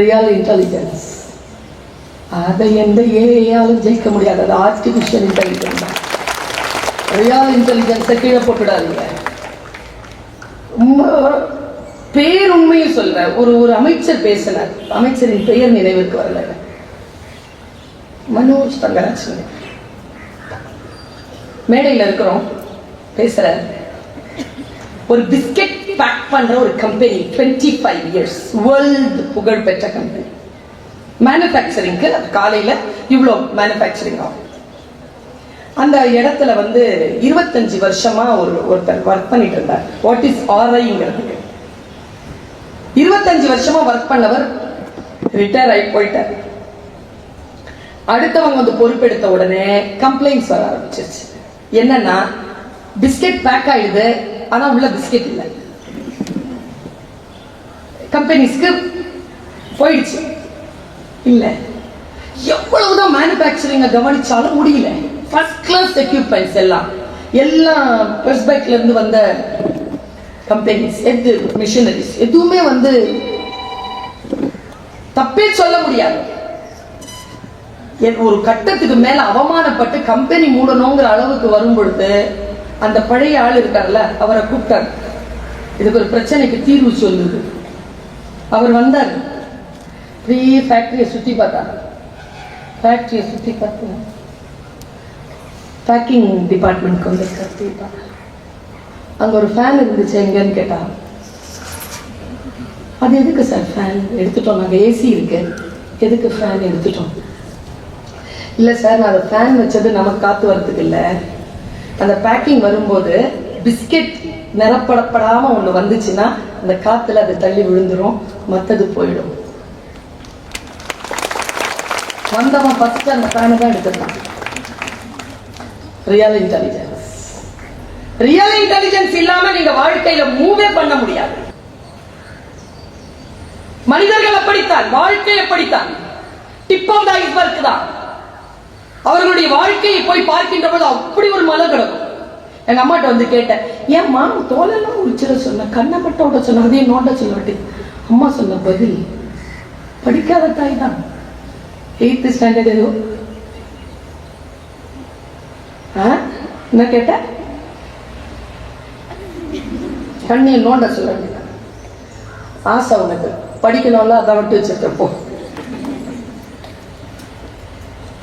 Real intelligence அதை எந்த ஏஐயாலும் ஜெயிக்க முடியாது அது ஆர்டிஃபிஷியல் இன்டெலிஜென்ஸ் ரியல் இன்டெலிஜென்ஸை கீழே போட்டுடாதீங்க. பேர் உண்மையை சொல்றேன். ஒரு ஒரு அமைச்சர் பேசினார். அமைச்சரின் பெயர் நினைவுக்கு வரல. மனோஜ் தங்கராஜ். மேடையில் இருக்கிறோம். பேசுற ஒரு பிஸ்கெட் பேக் பண்ற ஒரு கம்பெனி 25 ஃபைவ் இயர்ஸ் வேர்ல்டு புகழ் பெற்ற கம்பெனி மேனுஃபேக்சரிங்க்கு காலையில் இவ்வளோ மேனுஃபேக்சரிங் ஆகும். அந்த இடத்துல வந்து இருபத்தஞ்சு வருஷமா ஒரு ஒருத்தர் ஒர்க் பண்ணிட்டு இருந்தார். வாட் இஸ் ஆர்ஐங்கிறதுக்கு இருபத்தஞ்சு வருஷமா ஒர்க் பண்ணவர் ரிட்டையர் ஆகி போயிட்டார். அடுத்தவங்க வந்து பொறுப்பெடுத்த உடனே கம்ப்ளைண்ட்ஸ் வர ஆரம்பிச்சிருச்சு. என்னன்னா பிஸ்கெட் பேக் ஆயிடுது ஆனா உள்ள பிஸ்கெட் இல்லை. கம்பெனிஸ்க்கு போயிடுச்சு. இல்லை. எவ்வளவுதான் மேனுஃபேக்சரிங்கை கவனிச்சாலும் முடியல. ஃபர்ஸ்ட் கிளாஸ் எக்யூப்மெண்ட்ஸ் எல்லாம். எல்லாம் பிரஸ் வந்த கம்பெனிஸ் எது மிஷினரிஸ் எதுவுமே வந்து தப்பே சொல்ல முடியாது. என் ஒரு கட்டத்துக்கு மேல அவமானப்பட்டு கம்பெனி மூடணுங்கிற அளவுக்கு வரும் பொழுது அந்த பழைய ஆள் இருக்கார்ல அவரை கூப்பிட்டார். இதுக்கு ஒரு பிரச்சனைக்கு தீர்வு சொல்லுது. அவர் வந்தார். அப்படியே ஃபேக்ட்ரியை சுற்றி பார்த்தார். ஃபேக்ட்ரியை சுற்றி பார்த்து பேக்கிங் டிபார்ட்மெண்ட்க்கு வந்திருக்கார் தீபா. அங்கே ஒரு ஃபேன் இருந்துச்சு எங்கேன்னு கேட்டால் அது எதுக்கு சார் ஃபேன் எடுத்துட்டோம் நாங்கள் ஏசி இருக்கு. எதுக்கு ஃபேன் எடுத்துட்டோம்? இல்லை சார் நான் அதை ஃபேன் வச்சது நமக்கு காற்று வரத்துக்கு இல்லை. அந்த பேக்கிங் வரும்போது பிஸ்கெட் நிரப்படப்படாம ஒண்ணு வந்துச்சுன்னா அந்த காத்துல அது தள்ளி விழுந்துரும் மத்தது போயிடும். வந்தவன் ஃபர்ஸ்ட் அந்த பேனை தான் எடுத்துருக்கான். ரியல் இன்டெலிஜென்ஸ் ரியல் இன்டெலிஜென்ஸ் இல்லாம நீங்க வாழ்க்கையில மூவே பண்ண முடியாது. மனிதர்கள் அப்படித்தான் வாழ்க்கை அப்படித்தான். டிப் ஆஃப் த ஐஸ்பர்க் தான். அவர்களுடைய வாழ்க்கையை போய் பார்க்கின்ற போது அப்படி ஒரு மலை கிடக்கும். எங்கள் அம்மாட்ட வந்து கேட்டேன் ஏன் தோலெல்லாம் உரிச்சிட சொன்னேன் கண்ணை மட்டும் விட சொன்ன? அதையும் நோண்ட சொல்லட்டு அம்மா சொன்ன பதில் படிக்காத தாய் தான் எயித்து ஸ்டாண்டர்ட் ஏதோ. ஆ? என்ன கேட்ட கண்ணியை நோண்ட சொல்ல ஆசை உனக்கு. படிக்கணும்ல அதை விட்டு வச்சிருக்கப்போ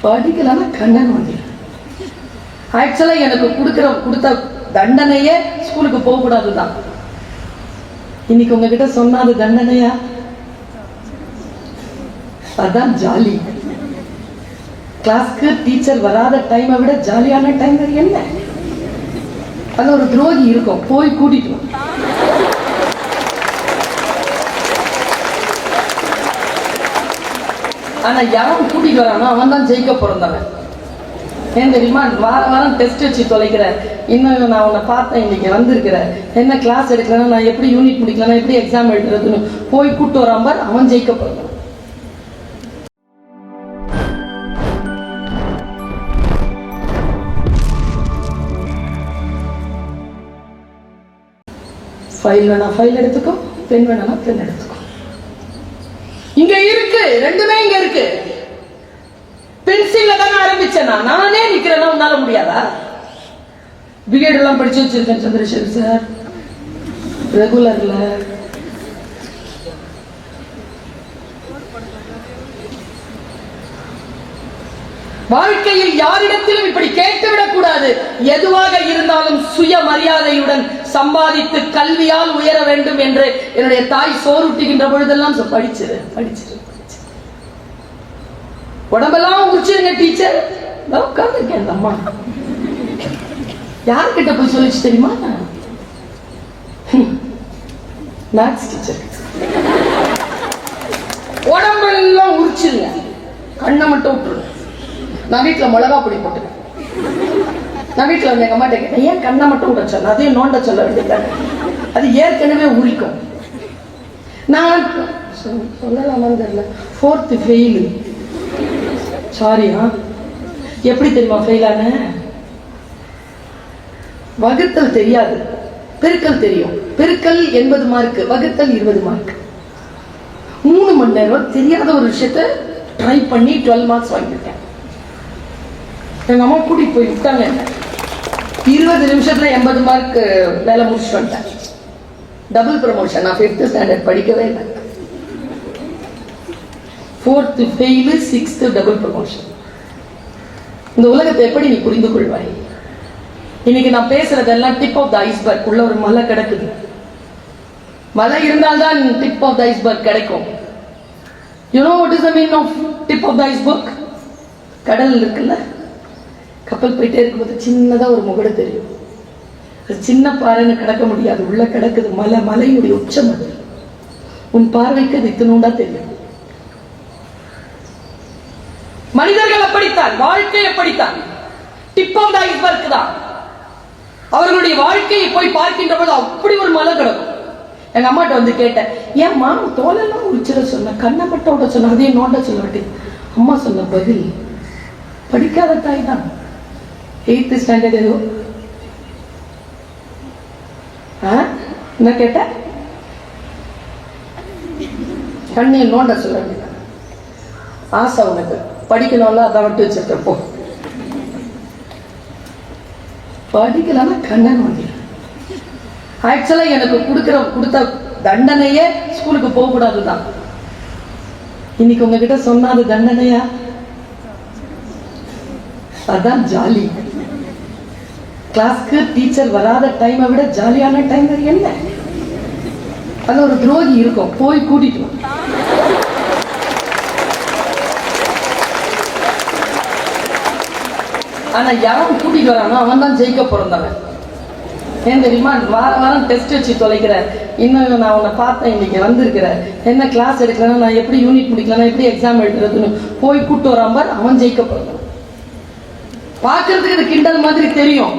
படிக்கலன்னா கண்ணன் வண்டி ஆக்சுவலா எனக்கு கொடுக்குற கொடுத்த தண்டனையே ஸ்கூலுக்கு போக கூடாதுதான் இன்னைக்கு உங்ககிட்ட சொன்னா அது தண்டனையா? அதான் ஜாலி. கிளாஸ்க்கு டீச்சர் வராத டைமை விட ஜாலியான டைம் என்ன? அது ஒரு துரோகி இருக்கும். போய் கூட்டிட்டு ஆனா யாரும் கூட்டிட்டு வரானோ அவன் தான் ஜெயிக்க பிறந்தவன் ஏன் தெரியுமா? வார வாரம் டெஸ்ட் வச்சு தொலைக்கிற இன்னும் நான் உன்னை பார்த்தேன் இன்னைக்கு வந்திருக்கிற என்ன கிளாஸ் எடுக்கிறேன்னா நான் எப்படி யூனிட் முடிக்கலாம் எப்படி எக்ஸாம் எழுதுறதுன்னு போய் கூட்டு வராம அவன் ஜெயிக்க ஃபைல் வேணா ஃபைல் எடுத்துக்கோ. பென் வேணா பென் எடுத்துக்கோ. இங்க இருக்கு ரெண்டுமே இங்க இருக்கு. பென்சில்ல தான் ஆரம்பிச்சேன் நான் நானே நிக்கிறேன்னா உன்னால முடியாதா? பிஎட் எல்லாம் படிச்சு வச்சிருக்கேன் சந்திரசேகர் சார். ரெகுலர்ல. வாழ்க்கையில் யாரிடத்திலும் இப்படி கேட்டுவிடக் கூடாது எதுவாக இருந்தாலும் சுய மரியாதையுடன் சம்பாதித்து கல்வியால் உயர வேண்டும் என்று என்னுடைய தாய் சோறுட்டுகின்ற பொழுதெல்லாம் படிச்சிரு படிச்சிரு. உடம்பெல்லாம் உரிச்சிருங்க டீச்சர். உட்காந்துருக்கேன் அந்த அம்மா. யார்கிட்ட போய் சொல்லிச்சு தெரியுமா? மேக்ஸ் டீச்சர் உடம்பெல்லாம் உரிச்சிருங்க. கண்ணை மட்டும் விட்டுருங்க. நான் வீட்டில் மிளகா பொடி போட்டுருக்கேன் நான் வீட்டில் வந்து எங்கள் அம்மாட்ட கேட்டேன் ஏன் கண்ணை மட்டும் விட சொன்ன அதையும் நோண்ட சொல்ல வேண்டியதாங்க அது ஏற்கனவே உரிக்கும். நான் சொல்லலாமான்னு தெரியல. ஃபோர்த்து ஃபெயிலு சாரியா எப்படி தெரியுமா ஃபெயில் ஆன வகுத்தல் தெரியாது. பெருக்கல் தெரியும். பெருக்கல் எண்பது மார்க் வகுத்தல் இருபது மார்க் மூணு மணி நேரம் தெரியாத ஒரு விஷயத்த ட்ரை பண்ணி டுவெல் மார்க்ஸ் வாங்கியிருக்கேன். எங்கள் அம்மா கூட்டிகிட்டு போய் விட்டாங்க. என்ன இருபது நிமிஷத்துல எண்பது மார்க் வேலை முடிச்சுட்டு வந்துட்டேன். டபுள் ப்ரமோஷன் நான் ஃபிஃப்த் ஸ்டாண்டர்ட் படிக்கவே இல்லை. Fourth fail sixth double promotion இந்த உலகத்தை எப்படி நீ புரிந்து கொள்வாய்? இன்னைக்கு நான் பேசுறதெல்லாம் டிப் ஆஃப் த ஐஸ்பர்க் உள்ள ஒரு மலை கிடக்குது. மலை இருந்தால்தான் டிப் ஆஃப் த ஐஸ்பர்க் கிடைக்கும். You know what is the mean of tip of the iceberg கடல் இருக்குல்ல? கப்பல் போயிட்டே இருக்கும்போது சின்னதா ஒரு முகடு தெரியும். அது சின்ன பாறைன்னு கிடக்க முடியாது. உள்ள கிடக்குது மலை. மலையுடைய உச்சம் அது. உன் பார்வைக்கு அது இத்தினூண்டா தெரியும். மனிதர்கள் அப்படித்தான் வாழ்க்கை அப்படித்தான் டிப் ஆஃப் த ஐஸ்பர்க் தான். அவர்களுடைய வாழ்க்கையை போய் பார்க்கின்ற போது அப்படி ஒரு மலை கிடக்கும். எங்க அம்மாட்ட வந்து கேட்டேன் ஏம்மா தோலெல்லாம் உரிச்சிட சொன்ன கண்ணை மட்டும் விட சொன்ன அதையும் நோண்ட சொல்ல மாட்டேன் அம்மா சொன்ன பதில் படிக்காத தாய் தான். எயித்து ஸ்டாண்டர்ட் ஏதோ. ஆ? என்ன கேட்ட கண்ணியை நோண்ட சொல்ல வேண்டியது ஆசை உனக்கு. படிக்கணும்ல அதை விட்டு வச்சிருக்க படிக்கலன்னா கண்ணன் நோண்டி ஆக்சுவலாக எனக்கு கொடுக்குற கொடுத்த தண்டனையே ஸ்கூலுக்கு போகக்கூடாது தான் இன்னைக்கு உங்ககிட்ட சொன்னா அது தண்டனையா? அதான் ஜாலி. கிளாஸ்க்கு டீச்சர் வராத டைமை விட ஜாலியான டைம் என்ன? அது ஒரு துரோகி இருக்கும். போய் கூட்டிட்டு ஆனால் ஆனா யாரும் கூட்டிட்டு வரானோ அவன் தான் ஜெயிக்க பிறந்தவன். ஏன் தெரியுமா? வார வாரம் டெஸ்ட் வச்சு தொலைக்கிற. இன்னும் நான் உன்னை பார்த்தேன் இன்னைக்கு வந்திருக்கிற என்ன கிளாஸ் எடுக்கிறேன்னா நான் எப்படி யூனிட் முடிக்கலாம் எப்படி எக்ஸாம் எழுதுறதுன்னு போய் கூட்டு வராம பார், அவன் ஜெயிக்க பிறந்தவன் பார்க்கறதுக்கு இது கிண்டல் மாதிரி தெரியும்.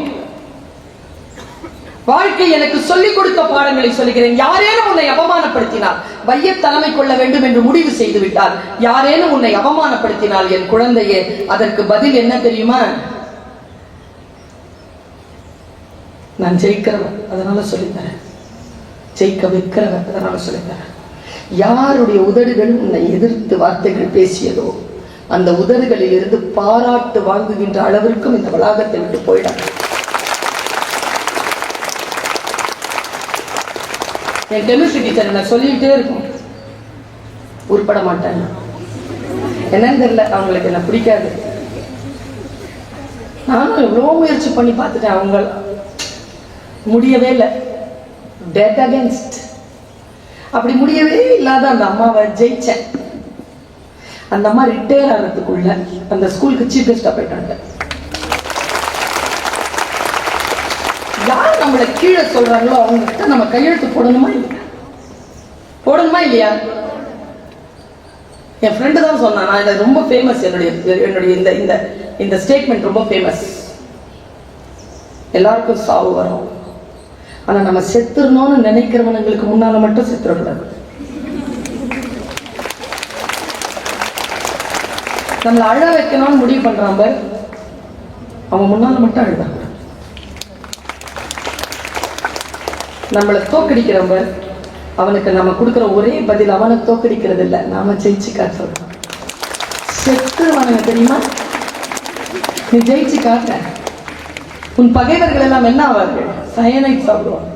வாழ்க்கை எனக்கு சொல்லிக் கொடுத்த பாடங்களை சொல்லுகிறேன். யாரேனும் உன்னை அவமானப்படுத்தினால் வைய தலைமை கொள்ள வேண்டும் என்று முடிவு செய்து விட்டால் யாரேனும் உன்னை அவமானப்படுத்தினால் என் குழந்தையே அதற்கு பதில் என்ன தெரியுமா? நான் ஜெயிக்கிறவன் அதனால சொல்லித்தரேன். ஜெயிக்க வைக்கிறவன் அதனால சொல்லித்தரேன். யாருடைய உதடுகள் உன்னை எதிர்த்து வார்த்தைகள் பேசியதோ அந்த உதடுகளில் இருந்து பாராட்டு வாங்குகின்ற அளவிற்கும் இந்த வளாகத்தை விட்டு போயிடாது. என் கெமிஸ்ட்ரி டீச்சர் என்ன சொல்லிக்கிட்டே இருக்கும். உருப்பட மாட்டேன் என்னன்னு தெரியல அவங்களுக்கு என்ன பிடிக்காது. நானும் எவ்வளோ முயற்சி பண்ணி பார்த்துட்டேன் அவங்க முடியவே இல்லை. டெட் அகேன்ஸ்ட் அப்படி முடியவே இல்லாத அந்த அம்மாவை ஜெயிச்சேன். அந்த அம்மா ரிட்டையர் ஆகிறதுக்குள்ள அந்த ஸ்கூலுக்கு சீஃப் கெஸ்டாக போயிட்டாங்க. யார் நம்மளை கீழே சொல்றாங்களோ அவங்க கிட்ட நம்ம கையெழுத்து போடணுமா இல்லையா போடணுமா இல்லையா? என் ஃப்ரெண்டு தான் சொன்னான் நான் இதில் ரொம்ப ஃபேமஸ் என்னுடைய என்னுடைய இந்த இந்த இந்த ஸ்டேட்மெண்ட் ரொம்ப ஃபேமஸ் எல்லாருக்கும் சாவு வரும். ஆனா நம்ம செத்துறணும்னு நினைக்கிறவனுங்களுக்கு முன்னால மட்டும் செத்துறக்கூடாது. நம்மளை அழ வைக்கணும்னு முடிவு பண்றான் பார். அவன் முன்னால மட்டும் அழுதான். நம்மளை தோக்கடிக்கிறவன் பார். அவனுக்கு நம்ம கொடுக்குற ஒரே பதில் அவனை தோக்கடிக்கிறது இல்ல நாம ஜெயிச்சு காட்டுறோம் செத்துருவானுங்க தெரியுமா? நீ ஜெயிச்சு காட்ட உன் பகைவர்கள் எல்லாம் என்ன ஆவார்கள்? சயனைட் சாப்பிடுவாங்க.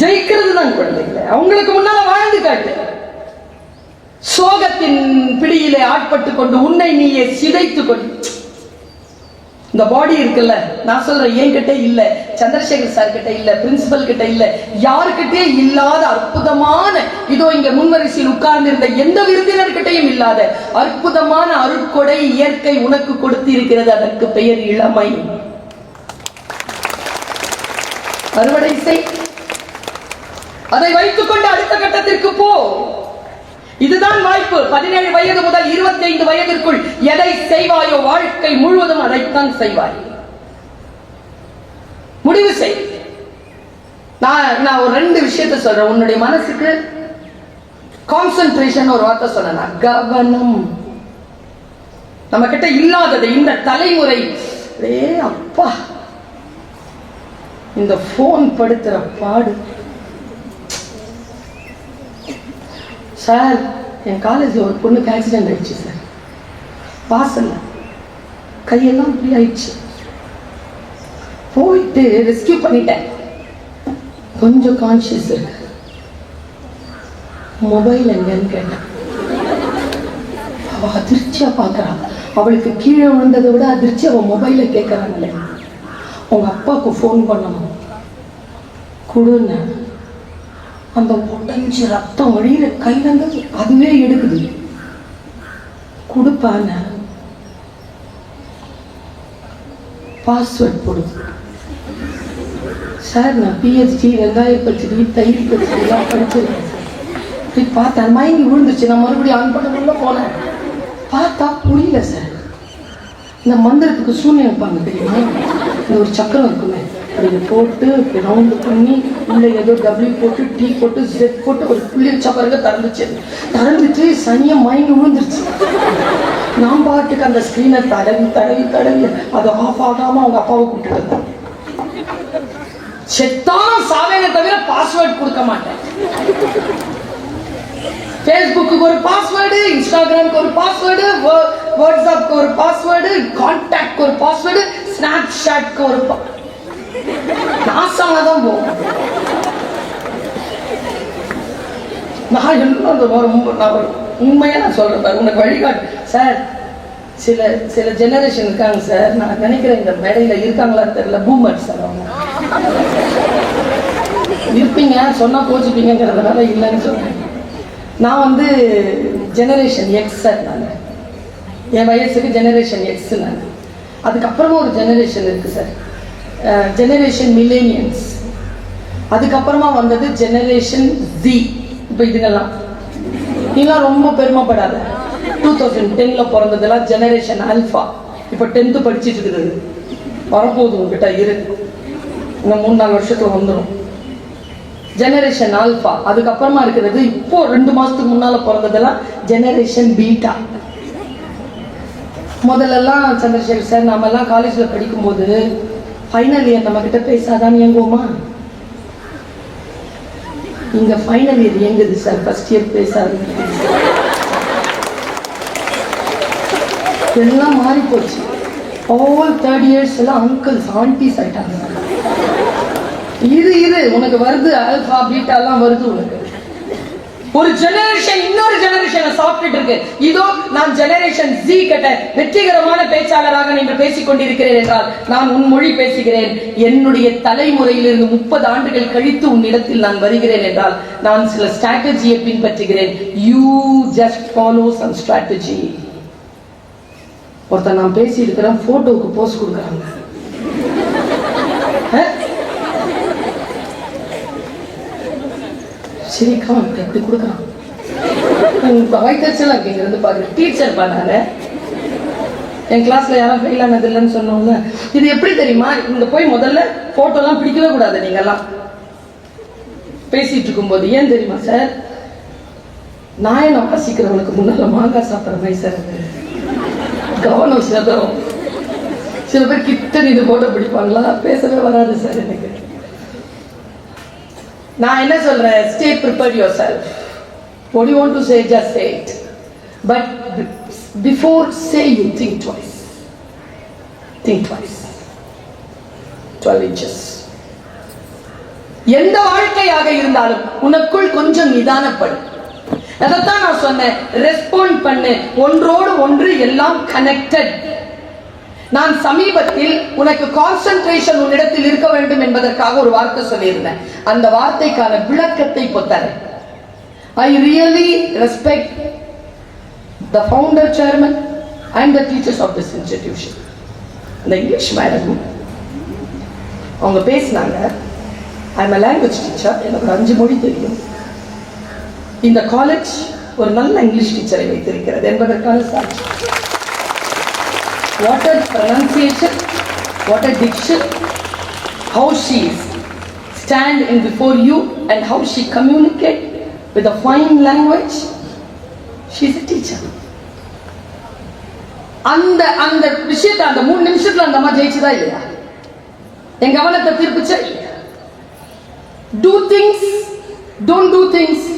ஜெயிக்கிறது தான் குழந்தைகளை அவங்களுக்கு முன்னால வாழ்ந்து காட்டு. சோகத்தின் பிடியிலே ஆட்பட்டு கொண்டு உன்னை நீயே சிதைத்து கொண்டு இந்த பாடி இருக்குல்ல நான் சொல்றேன் என்கிட்ட இல்ல சந்திரசேகர் சார் கிட்ட இல்ல பிரின்சிபல் கிட்ட இல்ல யாருக்கிட்டே இல்லாத அற்புதமான இதோ இங்க முன்வரிசையில் உட்கார்ந்து இருந்த எந்த விருந்தினர்கிட்டையும் இல்லாத அற்புதமான அருட்கொடை இயற்கை உனக்கு கொடுத்து இருக்கிறது அதற்கு பெயர் இளமை. அறுவடை செய். அதை வைத்துக்கொண்டு அடுத்த கட்டத்திற்கு போ. இதுதான் வாய்ப்பு. பதினேழு வயது முதல் 25 வயதிற்குள் எதை செய்வாயோ வாழ்க்கை முழுவதும் அதைத்தான் செய்வாய். முடிவு செய். நான் நான் ஒரு ரெண்டு விஷயத்தை சொல்றேன். உன்னுடைய மனசுக்கு கான்சென்ட்ரேஷன் ஒரு வார்த்தை சொன்னேன் கவனம். நம்ம கிட்ட இல்லாதது இந்த தலைமுறை. ஏ அப்பா. இந்த போன் படுத்துற பாடு. சார் என் காலேஜில் ஒரு பொண்ணுக்கு ஆக்சிடென்ட் ஆயிடுச்சு சார். வாசல்ல. கையெல்லாம் இப்படி ஆயிடுச்சு. போயிட்டு ரெஸ்கியூ பண்ணிட்டேன். கொஞ்சம் கான்ஷியஸ் இருக்கு. மொபைல் எங்கன்னு கேட்டேன். அவள் அதிர்ச்சியாக பார்க்கறா அவளுக்கு கீழே விழுந்ததை விட அதிர்ச்சி அவள் மொபைலில் கேட்குறாங்களே உங்கள் அப்பாவுக்கு ஃபோன் பண்ணணும். கொடுன்னு. அந்த உடஞ்சி ரத்தம் வழியிற கையில இருந்து அதுவே எடுக்குது. கொடுப்பான பாஸ்வேர்ட் போடுது சார் நான் பிஹெச்டி வெங்காய பச்சடி தயிர் பச்சடி எல்லாம் படிச்சிருக்கேன் போய் பார்த்தேன். மயங்கி விழுந்துச்சு நான் மறுபடியும் ஆன் பண்ண போனேன் பார்த்தா புரியல சார் இந்த மந்திரத்துக்கு சூன்யம் வைப்பாங்க தெரியுமா? இந்த ஒரு சக்கரம் இருக்குமே. அப்படி போட்டு ரவுண்டு பண்ணி உள்ளே ஏதோ டபிள்யூ போட்டு டீ போட்டு ஜெட் போட்டு ஒரு புள்ளி வச்சா பாருங்க திறந்துச்சு. திறந்துட்டு சனியை மயங்கி விழுந்துருச்சு. நான் பாட்டுக்கு அந்த ஸ்க்ரீனை தடவி தடவி தடவி அது ஆஃப் ஆகாமல் அவங்க அப்பாவை கூப்பிட்டு வந்தேன். செத்தாலும் சாவேனை தவிர பாஸ்வேர்ட் கொடுக்க மாட்டேன். ஃபேஸ்புக்கு ஒரு பாஸ்வேர்டு இன்ஸ்டாகிராமுக்கு ஒரு பாஸ்வேர்டு வாட்ஸ்அப்க்கு ஒரு பாஸ்வேர்டு கான்டாக்ட்க்கு ஒரு பாஸ்வேர்டு ஸ்னாப் ஷாட்க்கு ஒரு pa- தான் போகும் நான் இன்னும் அந்த ரொம்ப நான் உண்மையாக நான் சொல்கிறேன் சார் உனக்கு வழிகாட்டு. சார் சில சில ஜெனரேஷன் இருக்காங்க சார். நான் நினைக்கிறேன் இந்த மேடையில் இருக்காங்களான்னு தெரியல. பூமர் சார் அவங்க. இருப்பீங்க சொன்னால் கோச்சுப்பீங்கிறதுனால இல்லைன்னு சொல்கிறேன் நான் வந்து ஜெனரேஷன் எக்ஸ் சார் நான். என் வயசுக்கு ஜெனரேஷன் எக்ஸ் நான். அதுக்கப்புறமா ஒரு ஜெனரேஷன் இருக்குது சார். ஜெனரேஷன் மில்லேனியன்ஸ் அதுக்கப்புறமா வந்தது ஜெனரேஷன் ஜி இப்போ இதுங்கெல்லாம். நீங்களாம் ரொம்ப பெருமைப்படாத. டூ தௌசண்ட் டென்ல பிறந்ததெல்லாம் ஜெனரேஷன் அல்ஃபா இப்போ டென்த்து படிச்சிட்டு இருக்குது. வரப்போகுது உங்ககிட்ட இரு. இன்னும் மூணு நாலு வருஷத்துல வந்துடும் ஜெனரேஷன் ஆல்ஃபா அதுக்கப்புறமா இருக்கிறது இப்போ ரெண்டு மாசத்துக்கு முன்னால பிறந்ததெல்லாம் ஜெனரேஷன் பீட்டா முதல்லலாம் சந்திரசேகர் சார் நாமெல்லாம் காலேஜில் படிக்கும்போது ஃபைனல் இயர் நம்ம கிட்ட பேசாதான் இயங்குவோமா? இங்க ஃபைனல் இயர் இயங்குது சார் ஃபர்ஸ்ட் இயர் பேசாது எல்லாம் மாறி போச்சு. ஆல் தேர்ட் இயர்ஸ் எல்லாம் அங்கிள்ஸ் ஆண்டிஸ் ஆயிட்டாங்க. இரு இரு உனக்கு வருது ஆல்பா பீட்டாலாம் வருது உனக்கு. ஒரு ஜெனரேஷன் இன்னொரு ஜெனரேஷனை சாப்பிட்டுட்டு இருக்கு. இதோ நான் ஜெனரேஷன் ஜி கிட்ட வெற்றிகரமான பேச்சாளராக நின்று பேசிக் கொண்டிருக்கிறேன் என்றால் நான் உன் மொழி பேசுகிறேன். என்னுடைய தலைமுறையிலிருந்து முப்பது ஆண்டுகள் கழித்து உன்னிடத்தில் நான் வருகிறேன் என்றால் நான் சில ஸ்ட்ராட்டஜியை பின்பற்றுகிறேன். You just follow some strategy ஒருத்தர் நான் பேசி இருக்கிறேன் போட்டோவுக்கு போஸ்ட் கொடுக்குறாங்க. சிரிக்காம இப்படி எப்படி கொடுக்குறான் வயிற்றுச்சலாம் இருக்கு இருந்து பாக்குறேன் டீச்சர் பண்ணாங்க என் கிளாஸ்ல யாரும் ஃபெயில் ஆனது இல்லைன்னு சொன்னவங்க இது எப்படி தெரியுமா? இந்த போய் முதல்ல போட்டோலாம் பிடிக்கவே கூடாது நீங்கெல்லாம். பேசிட்டு இருக்கும்போது ஏன் தெரியுமா சார் நாயனம் வாசிக்கிறவனுக்கு முன்னால மாங்காய் சாப்பிட்ற மாதிரி சார் அது. கவனம் சிதறும் சில பேர் கிட்ட இது போட்டோ பிடிப்பாங்களா? பேசவே வராது சார் எனக்கு. நான் என்ன சொல்றேன்? Stay prepare yourself what you do say say? Just say it. But before say you think twice. Think twice. 12 எந்த வாழ்க்கையாக இருந்தாலும் உனக்குள் கொஞ்சம் நிதானப்படும் அதைத்தான் நான் சொன்னேன். ரெஸ்பாண்ட் பண்ணு. ஒன்றோடு ஒன்று எல்லாம் கனெக்டட் நான் சமீபத்தில் உனக்கு கான்சென்ட்ரேஷன் உன்னிடத்தில் இருக்க வேண்டும் என்பதற்காக ஒரு வார்த்தை சொல்லியிருந்தேன். அந்த வார்த்தைக்கான விளக்கத்தை பொத்தரேன் I really respect the founder chairman and the teachers of this institution இந்த இங்கிலீஷ் மேடம் அவங்க பேசினாங்க. ஐ எம் லாங்குவேஜ் டீச்சர் எனக்கு ஒரு அஞ்சு மொழி தெரியும். இந்த காலேஜ் ஒரு நல்ல இங்கிலீஷ் டீச்சரை வைத்திருக்கிறது என்பதற்கான சாட்சி. What a pronunciation, what a diction, how she is stand in before you and how she communicate with a fine language. She is a teacher. அந்த அந்த விஷயத்தை அந்த மூணு நிமிஷத்துல அந்த அம்மா ஜெயிச்சதா இல்லையா என் கவனத்தை திருப்பிச்சா இல்லையா do things don't do things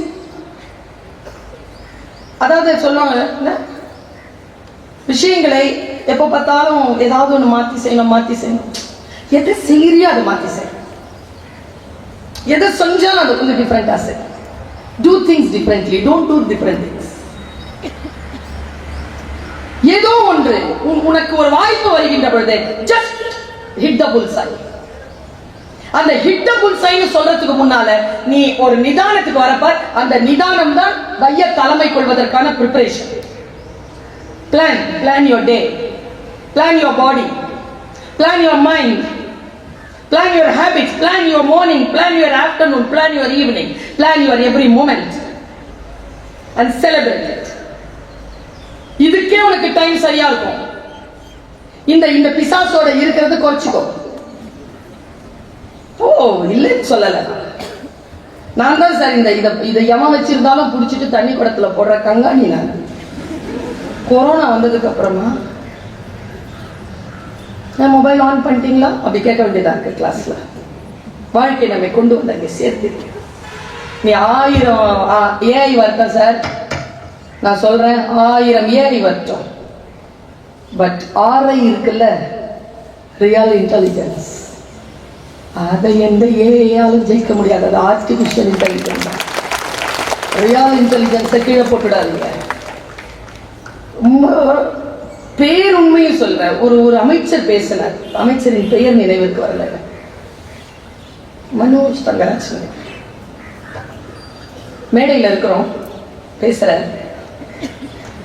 அதாவது சொல்லுவாங்க விஷயங்களை எப்போ பார்த்தாலும் ஏதாவது ஒன்று மாற்றி செய்யணும் மாற்றி செய்யணும். எதை செய்கிறியோ அதை மாற்றி செய்யணும். எதை செஞ்சாலும் அது கொஞ்சம் டிஃப்ரெண்ட்டாக செய்யும் do things differently don't do different things ஏதோ ஒன்று உனக்கு ஒரு வாய்ப்பு வருகின்ற பொழுது ஜஸ்ட் ஹிட் த புல் சை அந்த ஹிட் த புல் சைன்னு சொல்றதுக்கு முன்னால நீ ஒரு நிதானத்துக்கு வரப்ப அந்த நிதானம் தான் வைய தலைமை கொள்வதற்கான preparation plan plan your day Plan your body Plan your mind Plan your habits. Plan your morning plan your afternoon plan your evening Plan your every moment And celebrate it. இதுக்கே உனக்கு டைம் சரியா இருக்கும். இந்த இந்த பிசாசோட இருக்கிறது குறைச்சிக்கோ ஓ இல்லைன்னு சொல்லல. நான் தான் சார் இந்த இதை இதை எவன் வச்சிருந்தாலும் பிடிச்சிட்டு தண்ணி குடத்துல போடுற கங்காணி நான். கொரோனா வந்ததுக்கு அப்புறமா நான் மொபைல் ஆன் பண்ணிட்டீங்களா? அப்படி கேட்க வேண்டியதாக இருக்குது கிளாஸில் வாழ்க்கை நம்மை கொண்டு வந்தாங்க சேர்த்து நீ ஆயிரம் ஏஐ வரட்டும் சார் நான் சொல்கிறேன் ஆயிரம் ஏஐ வரட்டும் பட் ஆர்ஐ இருக்குல்ல? ரியல் இன்டெலிஜென்ஸ் அதை எந்த ஏஐயாலும் ஜெயிக்க முடியாது. அது ஆர்டிஃபிஷியல் இன்டெலிஜென்ஸ் தான். ரியல் இன்டெலிஜென்ஸை கீழே போட்டுடாதீங்க. ரொம்ப பேர் உண்மையும் சொல்றேன் ஒரு ஒரு அமைச்சர் பேசினார். அமைச்சரின் பெயர் நினைவுக்கு வரல. மனோஜ் தங்கராஜ். மேடையில் இருக்கிறோம். பேசுற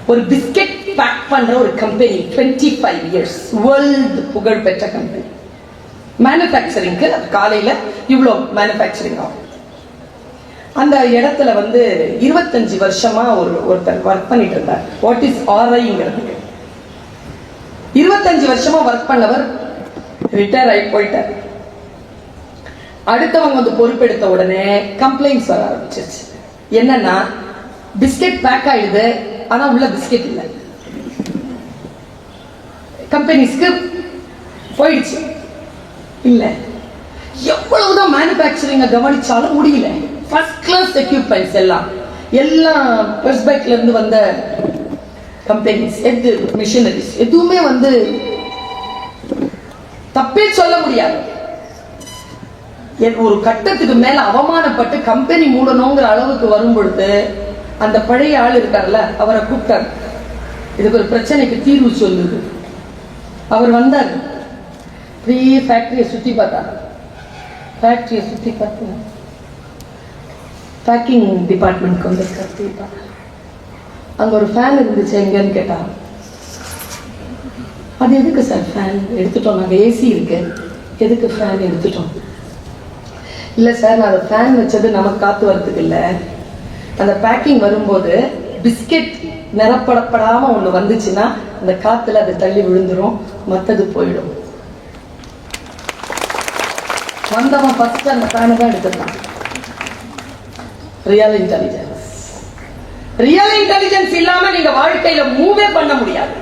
ஒரு பிஸ்கெட் பேக் பண்ற ஒரு கம்பெனி 25 ஃபைவ் இயர்ஸ் வேர்ல்டு புகழ் பெற்ற கம்பெனி மேனுஃபேக்சரிங்க்கு காலையில் இவ்வளோ மேனுஃபேக்சரிங் ஆகும். அந்த இடத்துல வந்து இருபத்தஞ்சு வருஷமா ஒரு ஒருத்தர் ஒர்க் பண்ணிட்டு இருந்தார். வாட் இஸ் ஆர்ஐங்கிறதுக்கு இருபத்தஞ்சு வருஷமா ஒர்க் பண்ணவர் ரிட்டையர் ஆகி போயிட்டார். அடுத்தவங்க வந்து பொறுப்பெடுத்த உடனே கம்ப்ளைண்ட்ஸ் வர ஆரம்பிச்சிருச்சு. என்னன்னா பிஸ்கெட் பேக் ஆயிடுது ஆனா உள்ள பிஸ்கெட் இல்லை. கம்பெனிஸ்க்கு போயிடுச்சு. இல்ல. எவ்வளவுதான் மேனுபேக்சரிங்க கவனிச்சாலும் முடியல. ஃபர்ஸ்ட் கிளாஸ் எக்யூப்மெண்ட்ஸ் எல்லாம். எல்லாம் வெஸ்ட் பைக்ல இருந்து வந்த கம்பெனிஸ் எது மிஷினரிஸ் எதுவுமே வந்து தப்பே சொல்ல முடியாது. என் ஒரு கட்டத்துக்கு மேல அவமானப்பட்டு கம்பெனி மூடணுங்கிற அளவுக்கு வரும் பொழுது அந்த பழைய ஆள் இருக்கார்ல அவரை கூப்பிட்டார். இதுக்கு ஒரு பிரச்சனைக்கு தீர்வு சொல்லுது. அவர் வந்தார். அப்படியே ஃபேக்டரியை சுத்தி பார்த்தார். ஃபேக்டரியை சுத்தி பார்த்து பேக்கிங் டிபார்ட்மெண்ட்க்கு வந்திருக்கார். அங்கே ஒரு ஃபேன் இருந்துச்சு எங்கன்னு கேட்டாங்க அது எதுக்கு சார் ஃபேன் எடுத்துட்டோம் நாங்கள் ஏசி இருக்கு. எதுக்கு ஃபேன் எடுத்துட்டோம்? இல்லை சார் நான் அந்த ஃபேன் வச்சது நமக்கு காத்து வரதுக்கு இல்லை. அந்த பேக்கிங் வரும்போது பிஸ்கெட் நிரப்படப்படாமல் ஒன்று வந்துச்சுன்னா அந்த காற்றுல அது தள்ளி விழுந்துரும் மற்றது போயிடும். வந்தவன் ஃபஸ்ட்டு அந்த ஃபேனை தான் எடுத்துட்டான் ரியல் இன்டெலிஜென்ஸ் ரியல் இன்டெலிஜென்ஸ் இல்லாம நீங்க வாழ்க்கையில மூவே பண்ண முடியாது.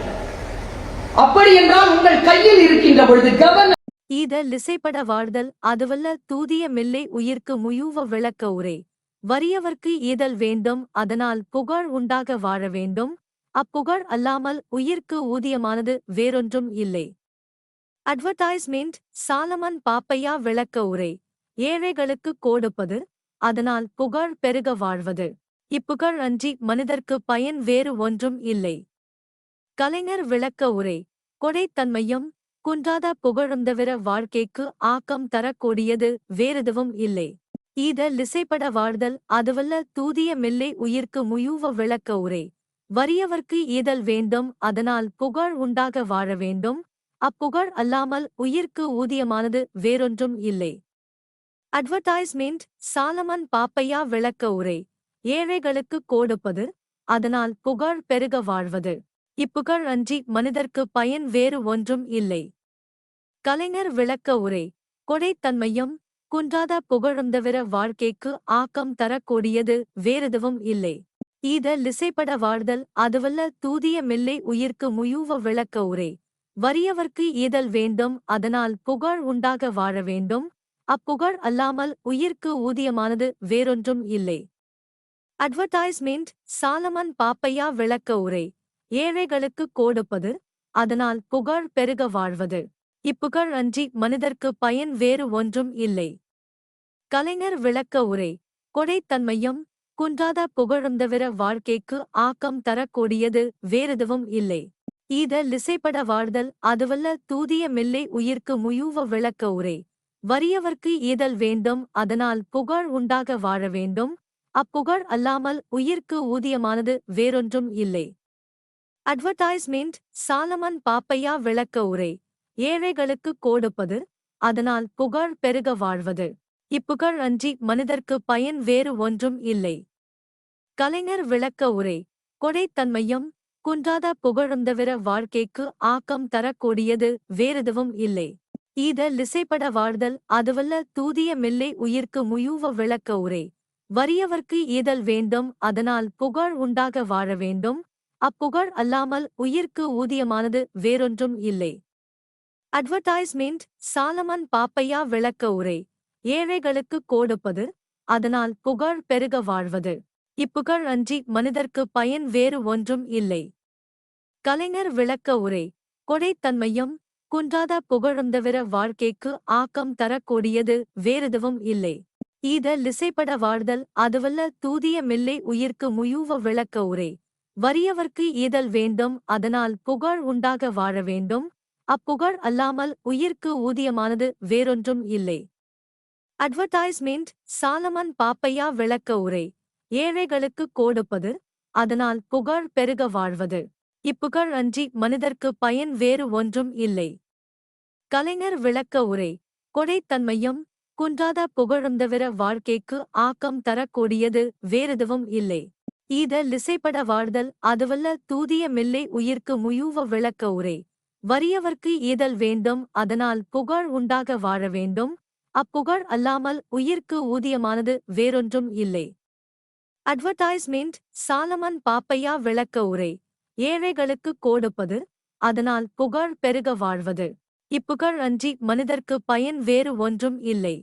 அப்படி என்றால் உங்கள் கையில் இருக்கின்ற பொழுது கவர்னர் ஈத லிசைப்பட வாழ்தல் அதுவல்ல தூதிய மில்லை உயிர்க்கு முயூவ விளக்க உரை. வறியவர்க்கு ஈதல் வேண்டும் அதனால் புகழ் உண்டாக வாழ வேண்டும். அப்புகழ் அல்லாமல் உயிர்க்கு ஊதியமானது வேறொன்றும் இல்லை. அட்வர்டைஸ்மெண்ட் சாலமன் பாப்பையா விளக்க உரை. ஏழைகளுக்கு கோடுப்பது அதனால் புகழ் பெருக வாழ்வது. இப்புகழ் அன்றி மனிதர்க்கு பயன் வேறு ஒன்றும் இல்லை. கலைஞர் விளக்க உரை கொடைத்தன்மையும் குன்றாத புகழுந்தவிர வாழ்க்கைக்கு ஆக்கம் தரக்கூடியது வேறெதுவும் இல்லை. ஈத லிசைப்பட வாழ்தல் அதுவல்ல தூதிய மில்லை உயிர்க்கு முயூவ விளக்க உரை வறியவர்க்கு ஈதல் வேண்டும் அதனால் புகழ் உண்டாக வாழ வேண்டும் அப்புகழ் அல்லாமல் உயிர்க்கு ஊதியமானது வேறொன்றும் இல்லை. அட்வர்டைஸ்மெண்ட் சாலமன் பாப்பையா விளக்க உரை ஏழைகளுக்கு கோடுப்பது அதனால் புகழ் பெருக வாழ்வது. இப்புகழ் அன்றி மனிதர்க்கு பயன் வேறு ஒன்றும் இல்லை. கலைஞர் விளக்க உரை கொடைத்தன்மையும் குன்றாத புகழுந்தவிர வாழ்க்கைக்கு ஆக்கம் தரக்கூடியது வேறெதுவும் இல்லை. ஈத லிசைப்பட வாழ்தல் அதுவல்ல தூதிய மில்லை உயிர்க்கு முயூவ விளக்க உரை. வறியவர்க்கு ஈதல் வேண்டும் அதனால் புகழ் உண்டாக வாழ வேண்டும். அப்புகழ் அல்லாமல் உயிர்க்கு ஊதியமானது வேறொன்றும் இல்லை. அட்வர்டைஸ்மெண்ட் சாலமன் பாப்பையா விளக்க உரை. ஏழைகளுக்கு கொடுப்பது அதனால் புகழ் பெருக வாழ்வது. இப்புகழ் அன்றி மனிதர்க்கு பயன் வேறு ஒன்றும் இல்லை. கலைஞர் விளக்க உரை. கொடைத்தன்மையும் குன்றாத புகழுந்தவிர வாழ்க்கைக்கு ஆக்கம் தரக்கூடியது வேறெதுவும் இல்லை. ஈத லிசைப்பட வாழ்தல் அதுவல்ல தூதிய மில்லை உயிர்க்கு முயூவ விளக்க உரை. வறியவர்க்கு ஈதல் வேண்டும் அதனால் புகழ் உண்டாக வாழ வேண்டும். அப்புகழ் அல்லாமல் உயிர்க்கு ஊதியமானது வேறொன்றும் இல்லை. அட்வர்டைஸ்மெண்ட் சாலமன் பாப்பையா விளக்க உரை. ஏழைகளுக்கு கோடுப்பது அதனால் புகழ் பெருக வாழ்வது. இப்புகழ் அன்றி மனிதர்க்கு பயன் வேறு ஒன்றும் இல்லை. கலைஞர் விளக்க உரை. கொடைத்தன்மையும் குன்றாத புகழுந்தவிர வாழ்க்கைக்கு ஆக்கம் தரக்கூடியது வேறெதுவும் இல்லை. ஈத லிசைப்பட வாழ்தல் அதுவல்ல தூதிய மில்லை உயிர்க்கு முயூவ விளக்க உரை. வறியவர்க்கு ஈதல் வேண்டும் அதனால் புகழ் உண்டாக வாழ வேண்டும். அப்புகழ் அல்லாமல் உயிர்க்கு ஊதியமானது வேறொன்றும் இல்லை. அட்வர்டைஸ்மெண்ட் சாலமன் பாப்பையா விளக்க உரை. ஏழைகளுக்கு கொடுப்பது அதனால் புகழ் பெருக வாழ்வது. இப்புகழ் அன்றி மனிதர்க்கு பயன் வேறு ஒன்றும் இல்லை. கலைஞர் விளக்க உரை. கொடைத்தன்மையும் குன்றாத புகழுந்தவிர வாழ்க்கைக்கு ஆக்கம் தரக்கூடியது வேறெதுவும் இல்லை. ஈத லிசைப்பட வாழ்தல் அதுவல்ல தூதிய மில்லை உயிர்க்கு முயூவ விளக்க உரை. வறியவர்க்கு ஈதல் வேண்டும் அதனால் புகழ் உண்டாக வாழ வேண்டும். அப்புகழ் அல்லாமல் உயிர்க்கு ஊதியமானது வேறொன்றும் இல்லை. அட்வர்டைஸ்மெண்ட் சாலமன் பாப்பையா விளக்க உரை. ஏழைகளுக்கு கோடுப்பது அதனால் புகழ் பெருக வாழ்வது. இப்புகழ் அன்றி மனிதர்க்கு பயன் வேறு ஒன்றும் இல்லை. கலைஞர் விளக்க உரை. கொடைத்தன்மையும் குன்றாத புகழுந்தவிர வாழ்க்கைக்கு ஆக்கம் தரக்கூடியது வேறெதுவும் இல்லை. ஈத லிசைப்பட வாழ்தல் அதுவல்ல தூதிய மெல்லை உயிர்க்கு முயூவ விளக்க உரை. வறியவர்க்கு ஈதல் வேண்டும் அதனால் புகழ் உண்டாக வாழ வேண்டும். அப்புகழ் அல்லாமல் உயிர்க்கு ஊதியமானது வேறொன்றும் இல்லை. அட்வர்டைஸ்மெண்ட் சாலமன் பாப்பையா விளக்க உரை. ஏழைகளுக்கு கொடுப்பது அதனால் புகழ் பெருக வாழ்வது. இப்புகழ் அன்றி மனிதர்க்கு பயன் வேறு ஒன்றும் இல்லை.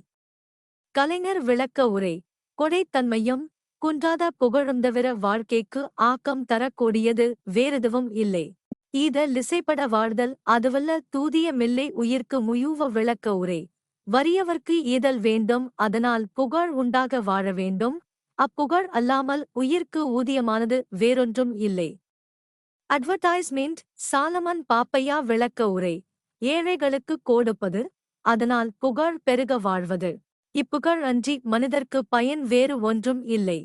கலைஞர் விளக்க உரை கொடைத்தன்மையும் குன்றாத புகழுந்தவிர வாழ்க்கைக்கு ஆக்கம் தரக்கூடியது வேறெதுவும் இல்லை. ஈத லிசைப்பட வாழ்தல் அதுவல்ல தூதிய மில்லை உயிர்க்கு முயூவ விளக்க உரை வறியவர்க்கு ஈதல் வேண்டும் அதனால் புகழ் உண்டாக வாழ வேண்டும் அப்புகழ் அல்லாமல் உயிர்க்கு ஊதியமானது வேறொன்றும் இல்லை. அட்வர்டைஸ்மெண்ட் சாலமன் பாப்பையா விளக்க உரை ஏழைகளுக்கு கொடுப்பது அதனால் புகழ் பெருக வாழ்வது. இப்புகழ் அன்றி மனிதர்க்கு பயன் வேறு ஒன்றும் இல்லை.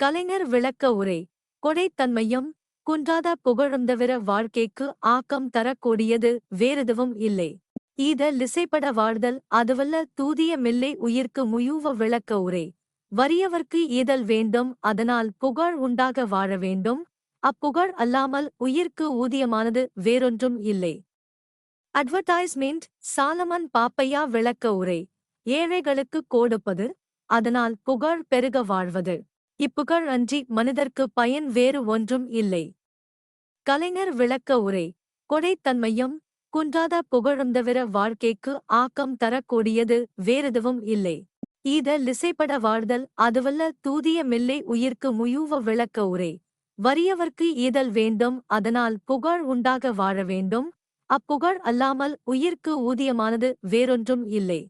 கலைஞர் விளக்க உரை கொடைத்தன்மையும் குன்றாத புகழுந்தவிர வாழ்க்கைக்கு ஆக்கம் தரக்கூடியது வேறெதுவும் இல்லை. ஈத லிசைப்பட வாழ்தல் அதுவல்ல தூதிய மில்லை உயிர்க்கு முயூவ விளக்க உரை. வறியவர்க்கு ஈதல் வேண்டும் அதனால் புகழ் உண்டாக வாழ வேண்டும். அப்புகழ் அல்லாமல் உயிர்க்கு ஊதியமானது வேறொன்றும் இல்லை. அட்வர்டைஸ்மெண்ட் சாலமன் பாப்பையா விளக்க உரை. ஏழைகளுக்கு கோடுப்பது அதனால் புகழ் பெருக வாழ்வது. இப்புகழ் அன்றி மனிதர்க்கு பயன் வேறு ஒன்றும் இல்லை. கலைஞர் விளக்க உரை. கொடைத்தன்மையும் குன்றாத புகழுந்தவிர வாழ்க்கைக்கு ஆக்கம் தரக்கூடியது வேறெதுவும் இல்லை. ஈத லிசைப்பட வாழ்தல் அதுவல்ல தூதிய மில்லை உயிர்க்கு முயூவ விளக்க உரை. வறியவர்க்கு ஈதல் வேண்டும் அதனால் புகழ் உண்டாக வாழ வேண்டும். அப்புகழ் அல்லாமல் உயிர்க்கு ஊதியமானது வேறொன்றும் இல்லை.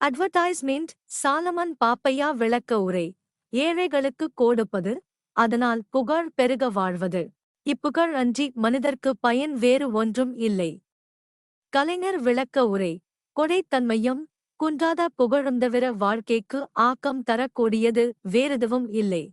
அட்வர்டைஸ்மெண்ட் சாலமன் பாப்பையா விளக்க உரை. ஏழைகளுக்கு கோடுப்பது அதனால் புகழ் பெருக வாழ்வது. இப்புகழ் அன்றி மனிதர்க்கு பயன் வேறு ஒன்றும் இல்லை. கலைஞர் விளக்க உரை. கொடைத்தன்மையும் குன்றாத புகழுந்தவிர வாழ்க்கைக்கு ஆக்கம் தரக்கூடியது வேறெதுவும் இல்லை.